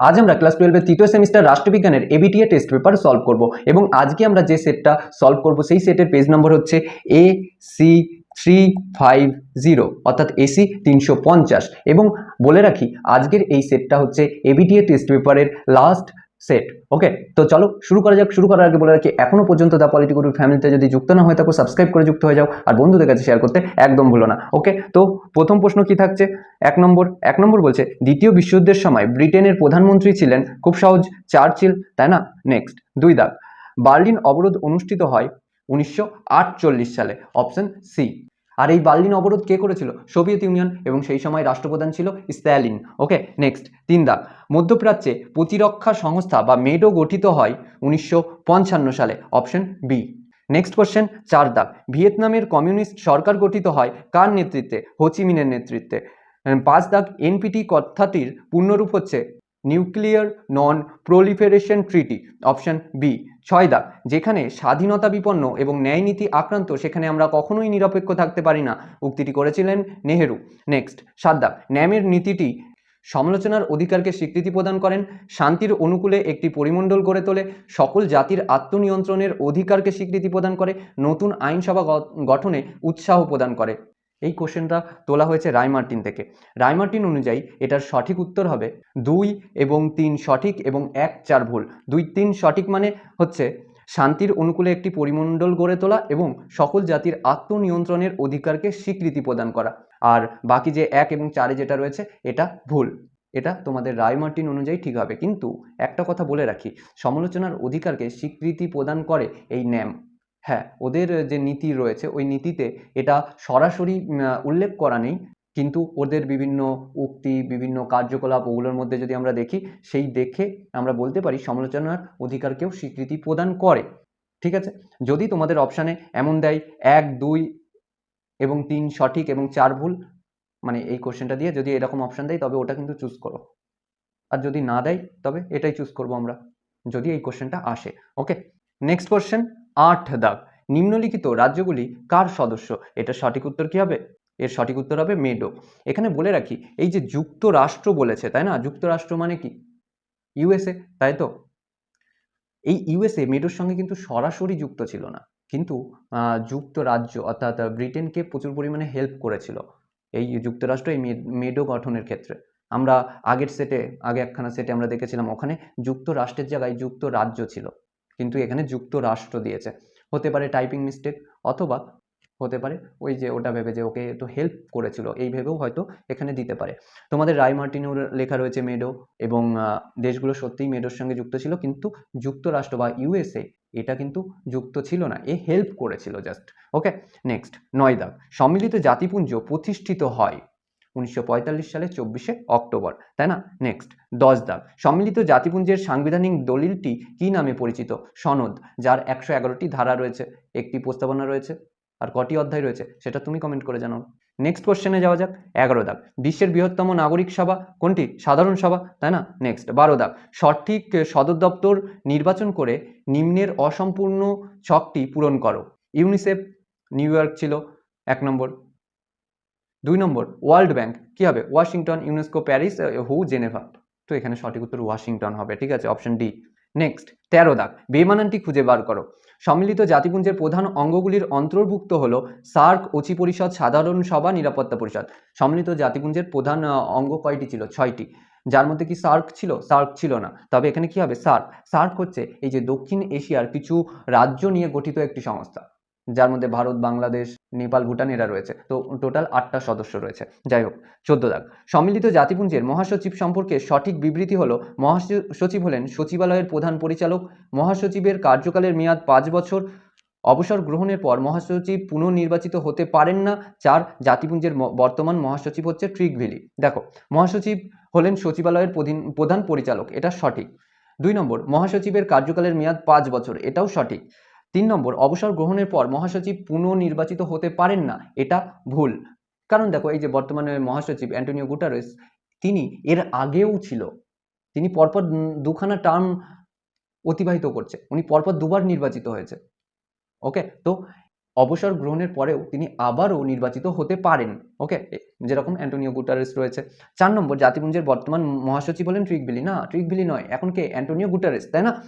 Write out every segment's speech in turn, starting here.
আজ আমরা ক্লাস টুয়েলভের তৃতীয় সেমিস্টার রাষ্ট্রবিজ্ঞানের এবিটিএ টেস্ট পেপার সলভ করব এবং আজকে আমরা যে সেটটা সলভ করব সেই সেটের পেজ নম্বর হচ্ছে A C three five zero অর্থাৎ এসি তিনশো পঞ্চাশ। এবং বলে রাখি, আজকের এই সেটটা হচ্ছে এবিটিএ টেস্ট পেপারের লাস্ট সেট ওকে তো চলো শুরু করা যাক, শুরু করার আগে বলে রাখি, এখনও পর্যন্ত দ্য পলিটিকুল ফ্যামিলিতে যদি যুক্ত না হয়ে থাকো সাবস্ক্রাইব করে যুক্ত হয়ে যাও, আর বন্ধুদের কাছে শেয়ার করতে একদম ভুলো না। ওকে তো প্রথম প্রশ্ন কি থাকছে? এক নম্বর এক নম্বর বলছে, দ্বিতীয় বিশ্বযুদ্ধের সময় ব্রিটেনের প্রধানমন্ত্রী ছিলেন, খুব সহজ, চার্চিল, তাই না? নেক্সট দুই দাগ, বার্লিন অবরোধ অনুষ্ঠিত হয় উনিশশো আটচল্লিশ সালে অপশন সি আর এই বার্লিন অবরোধ কে করেছিল? সোভিয়েত ইউনিয়ন এবং সেই সময় রাষ্ট্রপ্রধান ছিল স্ট্যালিন। ওকে, নেক্সট তিন দাগ মধ্যপ্রাচ্যে প্রতিরক্ষা সংস্থা বা মেডো গঠিত হয় উনিশশো পঞ্চান্ন সালে, অপশন বি। নেক্সট কোশ্চেন চার দাগ ভিয়েতনামের কমিউনিস্ট সরকার গঠিত হয় কার নেতৃত্বে? হোচিমিনের নেতৃত্বে। পাঁচ দাগ এনপিটি কথাটির পূর্ণরূপ হচ্ছে nuclear non proliferation treaty option B ছয় দাগ যেখানে স্বাধীনতা বিপন্ন এবং ন্যায় নীতি আক্রান্ত, সেখানে আমরা কখনোই নিরপেক্ষ থাকতে পারি না, উক্তিটি করেছিলেন নেহেরু। নেক্সট সাত দাগ ন্যামের নীতিটি সমালোচনার অধিকারকে স্বীকৃতি প্রদান করেন, শান্তির অনুকূলে একটি পরিমণ্ডল গড়ে তোলে, সকল জাতির আত্মনিয়ন্ত্রণের অধিকারকে স্বীকৃতি প্রদান করে, নতুন আইনসভা গঠনে উৎসাহ প্রদান করে। এই কোশ্চেনটা তোলা হয়েছে রায়মার্টিন থেকে। রায়মার্টিন অনুযায়ী এটার সঠিক উত্তর হবে দুই এবং তিন সঠিক এবং এক চার ভুল। দুই তিন সঠিক মানে হচ্ছে শান্তির অনুকূলে একটি পরিমণ্ডল গড়ে তোলা এবং সকল জাতির আত্মনিয়ন্ত্রণের অধিকারকে স্বীকৃতি প্রদান করা। আর বাকি যে এক এবং চারে যেটা রয়েছে, এটা ভুল। এটা তোমাদের রায়মার্টিন অনুযায়ী ঠিক হবে। কিন্তু একটা কথা বলে রাখি, সমালোচনার অধিকারকে স্বীকৃতি প্রদান করে এই ন্যাম। হ্যাঁ ওদের যে নীতি রয়েছে, ওই নীতিতে এটা সরাসরি উল্লেখ করা নেই। কিন্তু ওদের বিভিন্ন উক্তি, বিভিন্ন কার্যকলাপ ওগুলোর মধ্যে যদি আমরা দেখি, সেই দেখে আমরা বলতে পারি সমালোচনার অধিকারকেও স্বীকৃতি প্রদান করে। ঠিক আছে? যদি তোমাদের অপশানে এমন দেয়, এক, দুই এবং তিন সঠিক এবং চার ভুল মানে এই কোশ্চেনটা দিয়ে যদি এরকম অপশান দেয়, তবে ওটা কিন্তু চুজ করো। আর যদি না দেয়, তবে এটাই চুজ করব আমরা, যদি এই কোশ্চেনটা আসে। ওকে নেক্সট কোশ্চেন আট দাগ। নিম্নলিখিত রাজ্যগুলি কার সদস্য? এটা সঠিক উত্তর কি হবে? এর সঠিক উত্তর হবে মেডো। এখানে বলে রাখি, এই যে যুক্তরাষ্ট্র বলেছে, তাই না? যুক্তরাষ্ট্র মানে কি? ইউএসএ, তাই তো? এই ইউএসএ মেডোর সঙ্গে কিন্তু সরাসরি যুক্ত ছিল না। কিন্তু যুক্তরাজ্য, অর্থাৎ ব্রিটেনকে প্রচুর পরিমাণে হেল্প করেছিল এই যুক্তরাষ্ট্র, এই মেডো গঠনের ক্ষেত্রে। আমরা আগের সেটে আগে একখানা সেটে আমরা দেখেছিলাম, ওখানে যুক্তরাষ্ট্রের জায়গায় যুক্তরাজ্য ছিল। কিন্তু এখানে যুক্তরাষ্ট্র দিয়েছে। হতে পারে টাইপিং মিস্টেক অথবা হতে পারে ওই যে ওটা ভেবে যে ওকে একটু হেল্প করেছিল, এই ভেবেও হয়তো এখানে দিতে পারে। তোমাদের রায় মার্টিনেও লেখা রয়েছে মেডো এবং দেশগুলো সত্যিই মেডোর সঙ্গে যুক্ত ছিল কিন্তু যুক্তরাষ্ট্র বা ইউএসএ এটা কিন্তু যুক্ত ছিল না, এ হেল্প করেছিল জাস্ট ওকে নেক্সট নয় দাগ। সম্মিলিত জাতিপুঞ্জ প্রতিষ্ঠিত হয়। উনিশশো পঁয়তাল্লিশ সালে চব্বিশে অক্টোবর, তাই না? নেক্সট দশ দাগ। সম্মিলিত জাতিপুঞ্জের সাংবিধানিক দলিলটি কি নামে পরিচিত? সনদ, যার একশো এগারোটি ধারা রয়েছে, একটি প্রস্তাবনা রয়েছে, আর কটি অধ্যায় রয়েছে, সেটা তুমি কমেন্ট করে জানাও। নেক্সট কোশ্চেনে যাওয়া যাক, এগারো দাগ। বিশ্বের বৃহত্তম নাগরিক সভা, কোনটি? সাধারণ সভা, তাই না? নেক্সট বারো দাগ। সঠিক সদর দপ্তর নির্বাচন করে নিম্নের অসম্পূর্ণ ছকটি পূরণ করো। ইউনিসেফ নিউ ইয়র্ক ছিল, এক নম্বর। দুই নম্বর ওয়ার্ল্ড ব্যাংক কি হবে? ওয়াশিংটন ইউনেস্কো প্যারিস হু জেনেভা তো এখানে সঠিক উত্তর ওয়াশিংটন হবে, ঠিক আছে? অপশন ডি নেক্সট তেরো দাগ বেমানানটি খুঁজে বার করো। সম্মিলিত জাতিপুঞ্জের প্রধান অঙ্গগুলির অন্তর্ভুক্ত হলো সার্ক অচি পরিষদ, সাধারণ সভা, নিরাপত্তা পরিষদ। সম্মিলিত জাতিপুঞ্জের প্রধান অঙ্গ কয়টি ছিল? ছয়টি। যার মধ্যে কি সার্ক ছিল? সার্ক ছিল না। তবে এখানে কি হবে? সার্ক। সার্ক হচ্ছে এই যে দক্ষিণ এশিয়ার কিছু রাজ্য নিয়ে গঠিত একটি সংস্থা। যার মধ্যে ভারত, বাংলাদেশ, নেপাল, ভুটান এরা রয়েছে। তো টোটাল আটটা সদস্য রয়েছে। যাই হোক, চোদ্দ দাগ। সম্মিলিত জাতিপুঞ্জের মহাসচিব সম্পর্কে সঠিক বিবৃতি হলো, মহাসচিব হলেন সচিবালয়ের প্রধান পরিচালক, মহাসচিবের কার্যকালের মেয়াদ পাঁচ বছর, অবসর গ্রহণের পর মহাসচিব পুনর্নির্বাচিত হতে পারেন না, চার, জাতিপুঞ্জের বর্তমান মহাসচিব হচ্ছে ট্রিকভিলি দেখো, মহাসচিব হলেন সচিবালয়ের প্রধীন- প্রধান পরিচালক, এটা সঠিক। দুই নম্বর, মহাসচিবের কার্যকালের মেয়াদ পাঁচ বছর, এটাও সঠিক। তিন নম্বর, অবসর গ্রহণের পর মহাসচিব পুনর্নির্বাচিত হতে পারেন না, এটা ভুল। কারণ দেখো, এই যে বর্তমানে মহাসচিব অ্যান্টোনিও গুটারেস, তিনি এর আগেও ছিল। তিনি পরপর দুখানা টার্ম অতিবাহিত করছে। উনি পরপর দুবার নির্বাচিত হয়েছে। ওকে? তো অবসর গ্রহণের পরেও তিনি আবারও নির্বাচিত হতে পারেন। ওকে? যেরকম অ্যান্টোনিও গুটারেস রয়েছে। চার নম্বর, জাতিপুঞ্জের বর্তমান মহাসচিব হলেন ট্রিক ট্রিকবিলি না ট্রিক ট্রিকবিলি নয়, এখন কে? অ্যান্টোনিও গুটারেস, তাই না?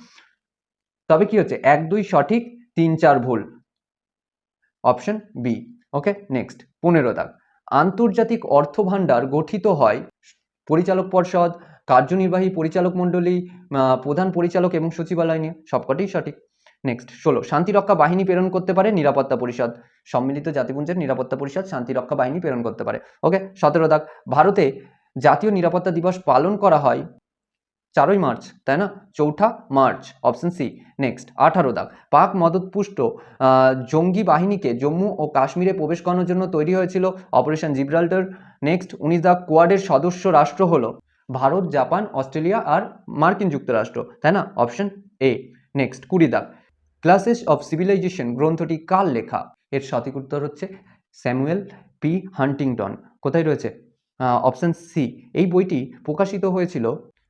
তবে কি হচ্ছে? এক, দুই সঠিক, তিন, চার ভুল। Option B. Okay, next. পনেরো দাগ। আন্তর্জাতিক অর্থ ভাণ্ডার গঠিত হয় পরিচালক পর্ষদ কার্যনির্বাহী পরিচালক মণ্ডলী প্রধান পরিচালক এবং সচিবালয় নিয়ে। সবকটাই সঠিক। নেক্সট। ষোলো। শান্তিরক্ষা বাহিনী প্রেরণ করতে পারে নিরাপত্তা পরিষদ। সম্মিলিত জাতিপুঞ্জের নিরাপত্তা পরিষদ শান্তিরক্ষা বাহিনী প্রেরণ করতে পারে। ওকে, সতেরো দাগ। ভারতে জাতীয় নিরাপত্তা দিবস পালন করা হয় চারই মার্চ, তাই না? চৌঠা মার্চ অপশন সি নেক্সট আঠারো দাগ। পাক মদতপুষ্ট জঙ্গি বাহিনীকে জম্মু ও কাশ্মীরে প্রবেশ করানোর জন্য তৈরি হয়েছিল অপারেশন জিব্রাল্টার। নেক্সট উনিশ দাগ, কোয়াডের সদস্য রাষ্ট্র হলো ভারত, জাপান, অস্ট্রেলিয়া আর মার্কিন যুক্তরাষ্ট্র, তাই না? অপশন এ নেক্সট কুড়ি দাগ। ক্লাসেস অফ সিভিলাইজেশন গ্রন্থটি কার লেখা? এর সঠিক উত্তর হচ্ছে স্যামুয়েল পি হান্টিংটন। কোথায় রয়েছে? অপশন সি এই বইটি প্রকাশিত হয়েছিল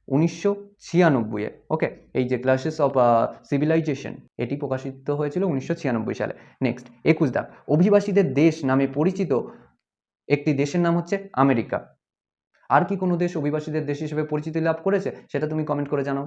উনিশশো ছিয়ানব্বইয়ে ওকে এই যে ক্লাসেস অফ সিভিলাইজেশন এটি প্রকাশিত হয়েছিল উনিশশো ছিয়ানব্বই সালে। নেক্সট একুশ দাগ অভিবাসীদের দেশ নামে পরিচিত একটি দেশের নাম হচ্ছে আমেরিকা। আর কি কোনো দেশ অভিবাসীদের দেশ হিসেবে পরিচিতি লাভ করেছে, সেটা তুমি কমেন্ট করে জানাও।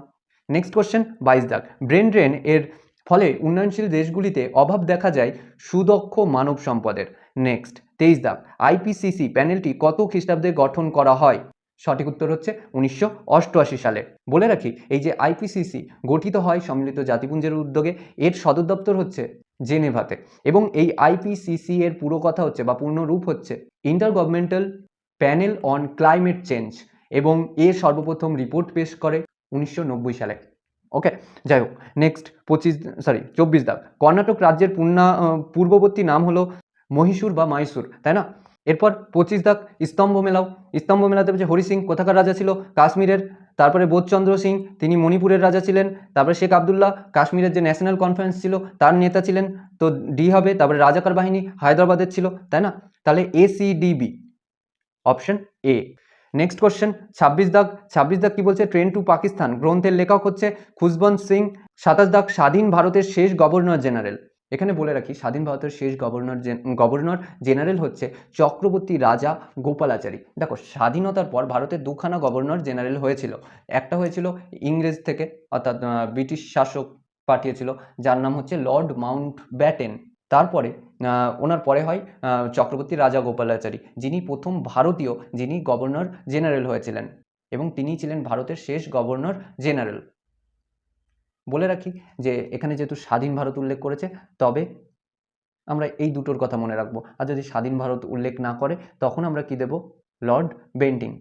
নেক্সট কোশ্চেন বাইশ দাগ, ব্রেন ড্রেন এর ফলে উন্নয়নশীল দেশগুলিতে অভাব দেখা যায় সুদক্ষ মানব সম্পদের। নেক্সট তেইশ দাগ আইপিসিসি প্যানেলটি কত খ্রিস্টাব্দে গঠন করা হয়? সঠিক উত্তর হচ্ছে উনিশশো অষ্টআশি সালে। বলে রাখি, এই যে আইপিসিসি গঠিত হয় সম্মিলিত জাতিপুঞ্জের উদ্যোগে, এর সদর দপ্তর হচ্ছে জেনেভাতে এবং এই আইপিসিসি এর পুরো কথা হচ্ছে বা পূর্ণ রূপ হচ্ছে intergovernmental panel on climate change এবং এর সর্বপ্রথম রিপোর্ট পেশ করে উনিশশো নব্বই সালে। ওকে, যাই হোক, নেক্সট পঁচিশ, সরি, চব্বিশ দাগ। কর্ণাটক রাজ্যের পূর্ণা পূর্ববর্তী নাম হলো মহীশূর বা মাইসুর, তাই না? এরপর পঁচিশ দাগ স্তম্ভ মেলাও। স্তম্ভ মেলাতে হচ্ছে হরি সিং কোথাকার রাজা ছিল? কাশ্মীরের। তারপরে বোধচন্দ্র সিং, তিনি মণিপুরের রাজা ছিলেন। তারপরে শেখ আবদুল্লাহ, কাশ্মীরের যে ন্যাশনাল কনফারেন্স ছিল, তার নেতা ছিলেন। তো ডি হবে, তারপরে রাজাকার বাহিনী হায়দ্রাবাদের ছিল, তাই না? তাহলে ACDB option A next question ছাব্বিশ দাগ। ছাব্বিশ দাগ কি বলছে? ট্রেন টু পাকিস্তান গ্রন্থের লেখক হচ্ছে খুশবন্ত সিং। সাতাশ দাগ, স্বাধীন ভারতের শেষ গভর্নর জেনারেল এখানে বলে রাখি, স্বাধীন ভারতের শেষ গভর্নর গভর্নর জেনারেল হচ্ছে চক্রবর্তী রাজা গোপালাচারী। দেখো, স্বাধীনতার পর ভারতের দুখানা গভর্নর জেনারেল হয়েছিল। একটা হয়েছিল ইংরেজ থেকে, অর্থাৎ ব্রিটিশ শাসক পাঠিয়েছিল, যার নাম হচ্ছে লর্ড মাউন্ট ব্যাটেন তারপরে ওনার পরে হয় চক্রবর্তী রাজা গোপালাচারী, যিনি প্রথম ভারতীয়, যিনি গভর্নর জেনারেল হয়েছিলেন। এবং তিনি ছিলেন ভারতের শেষ গভর্নর জেনারেল। বলে রাখি যে, এখানে যেহেতু স্বাধীন ভারত উল্লেখ করেছে, তবে আমরা এই দুটোর কথা মনে রাখব। আর যদি স্বাধীন ভারত উল্লেখ না করে, তখন আমরা কি দেব? Lord Bentinck.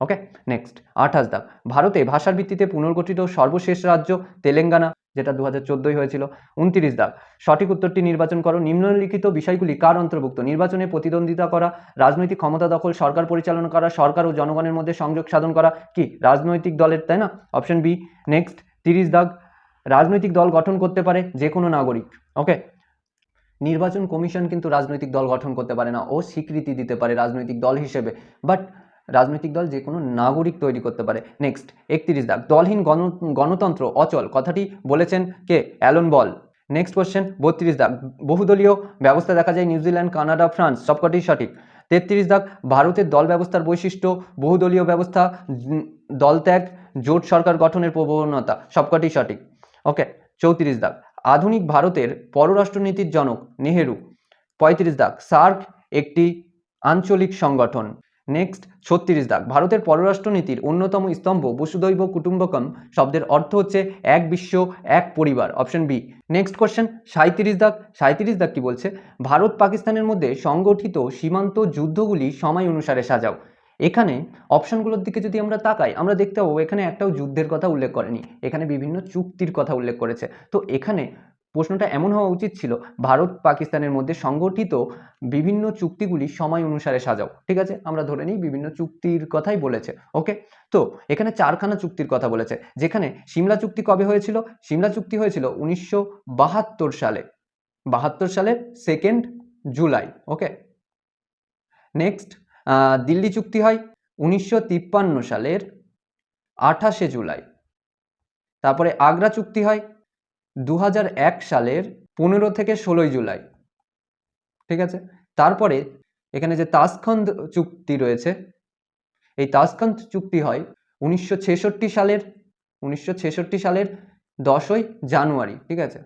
Okay, next. আঠাশ দাগ। ভারতে ভাষার ভিত্তিতে পুনর্গঠিত সর্বশেষ রাজ্য তেলেঙ্গানা, যেটা দু হাজার চোদ্দোই হয়েছিল। উনত্রিশ দাগ। সঠিক উত্তরটি নির্বাচন করো। নিম্নলিখিত বিষয়গুলি কার অন্তর্ভুক্ত? নির্বাচনে প্রতিদ্বন্দ্বিতা করা, রাজনৈতিক ক্ষমতা দখল, সরকার পরিচালনা করা, সরকার ও জনগণের মধ্যে সংযোগ সাধন করা, কি? রাজনৈতিক দলের, তাই না? Option B, next. তিরিশ দাগ। রাজনৈতিক দল গঠন করতে পারে যে কোনো নাগরিক ওকে নির্বাচন কমিশন কিন্তু রাজনৈতিক দল গঠন করতে পারে না, ও স্বীকৃতি দিতে পারে রাজনৈতিক দল হিসেবে বাট রাজনৈতিক দল যে কোনো নাগরিক তৈরি করতে পারে। নেক্সট একত্রিশ দাগ, দলহীন গণ, গণতন্ত্র অচল, কথাটি বলেছেন কে? অ্যালন বল। নেক্সট কোশ্চেন বত্রিশ দাগ, বহুদলীয় ব্যবস্থা দেখা যায় নিউজিল্যান্ড কানাডা, ফ্রান্স সবকটি সঠিক। তেত্রিশ দাগ, ভারতের দল ব্যবস্থার বৈশিষ্ট্য, বহুদলীয় ব্যবস্থা, দল ত্যাগ, জোট সরকার গঠনের প্রবণতা সবকটি সঠিক। ওকে চৌত্রিশ দাগ। আধুনিক ভারতের পররাষ্ট্রনীতির জনক নেহেরু, পঁয়ত্রিশ দাগ। সার্ক একটি আঞ্চলিক সংগঠন। নেক্সট ছত্রিশ দাগ। ভারতের পররাষ্ট্রনীতির অন্যতম স্তম্ভ বসুদৈব কুটুম্বকম শব্দের অর্থ হচ্ছে এক বিশ্ব, এক পরিবার অপশন বি নেক্সট কোশ্চেন সাঁত্রিশ দাগ। সাঁত্রিশ দাগ কি বলছে? ভারত পাকিস্তানের মধ্যে সংগঠিত সীমান্ত যুদ্ধগুলি সময় অনুসারে সাজাও। এখানে অপশনগুলোর দিকে যদি আমরা তাকাই, আমরা দেখতে পাবো এখানে একটাও যুদ্ধের কথা উল্লেখ করেনি। এখানে বিভিন্ন চুক্তির কথা উল্লেখ করেছে। তো এখানে প্রশ্নটা এমন হওয়া উচিত ছিল, ভারত পাকিস্তানের মধ্যে সংগঠিত বিভিন্ন চুক্তিগুলি সময় অনুসারে সাজাও। ঠিক আছে? আমরা ধরে নিই বিভিন্ন চুক্তির কথাই বলেছে। ওকে? তো এখানে চারখানা চুক্তির কথা বলেছে, যেখানে সিমলা চুক্তি কবে হয়েছিল? সিমলা চুক্তি হয়েছিল উনিশশো বাহাত্তর সালে। বাহাত্তর সালের second July okay? Next Delhi চুক্তি হয় উনিশশো তিপ্পান্ন সালের আঠাশে জুলাই। তারপরে আগ্রা চুক্তি হয় দু সালের পনেরো থেকে ষোলোই জুলাই। ঠিক আছে? তারপরে এখানে যে তাসখন্দ চুক্তি রয়েছে, এই তাসখন্দ চুক্তি হয় উনিশশো ছেষট্টি সালের, উনিশশো ছেষট্টি সালের দশই জানুয়ারি। ঠিক আছে?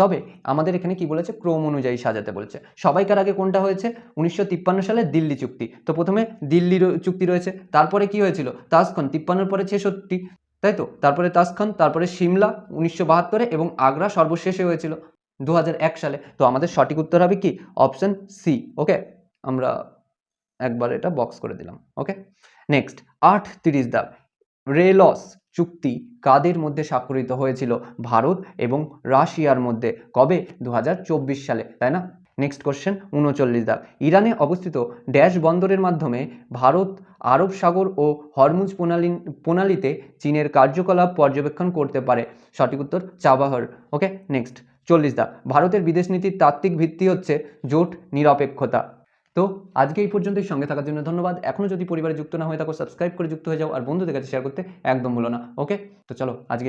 তবে আমাদের এখানে কি বলেছে? ক্রম অনুযায়ী সাজাতে বলেছে। সবাইকার আগে কোনটা হয়েছে? উনিশশো সালের দিল্লি চুক্তি। তো প্রথমে দিল্লির চুক্তি রয়েছে। তারপরে কি হয়েছিল? তাসখন তিপ্পান্নর পরে ছেষট্টি। তাই তো? তারপরে তাসখন তারপরে সিমলা উনিশশো বাহাত্তরে এবং আগ্রা সর্বশেষে হয়েছিল দু সালে। তো আমাদের সঠিক উত্তর হবে কি? Option C. ওকে? আমরা একবার এটা বক্স করে দিলাম। ওকে? নেক্সট আট তিরিশ দাগ রেলস চুক্তি কাদের মধ্যে স্বাক্ষরিত হয়েছিল? ভারত এবং রাশিয়ার মধ্যে। কবে? দু হাজার চব্বিশ সালে, তাই না? নেক্সট কোশ্চেন উনচল্লিশ দাগ। ইরানে অবস্থিত ড্যাশ বন্দরের মাধ্যমে ভারত আরব সাগর ও হরমুজ প্রণালী প্রণালীতে চীনের কার্যকলাপ পর্যবেক্ষণ করতে পারে। সঠিক উত্তর, চাবাহর। ওকে নেক্সট চল্লিশ দাগ। ভারতের বিদেশ নীতির তাত্ত্বিক ভিত্তি হচ্ছে জোট নিরপেক্ষতা। তো আজকে এই পর্যন্তই, সঙ্গে থাকার জন্য ধন্যবাদ। এখনও যদি পরিবারে যুক্ত না হয়ে থাকো সাবস্ক্রাইব করে যুক্ত হয়ে যাও, আর বন্ধুদের কাছে শেয়ার করতে একদম ভুলো না ওকে তো চলো, আজকে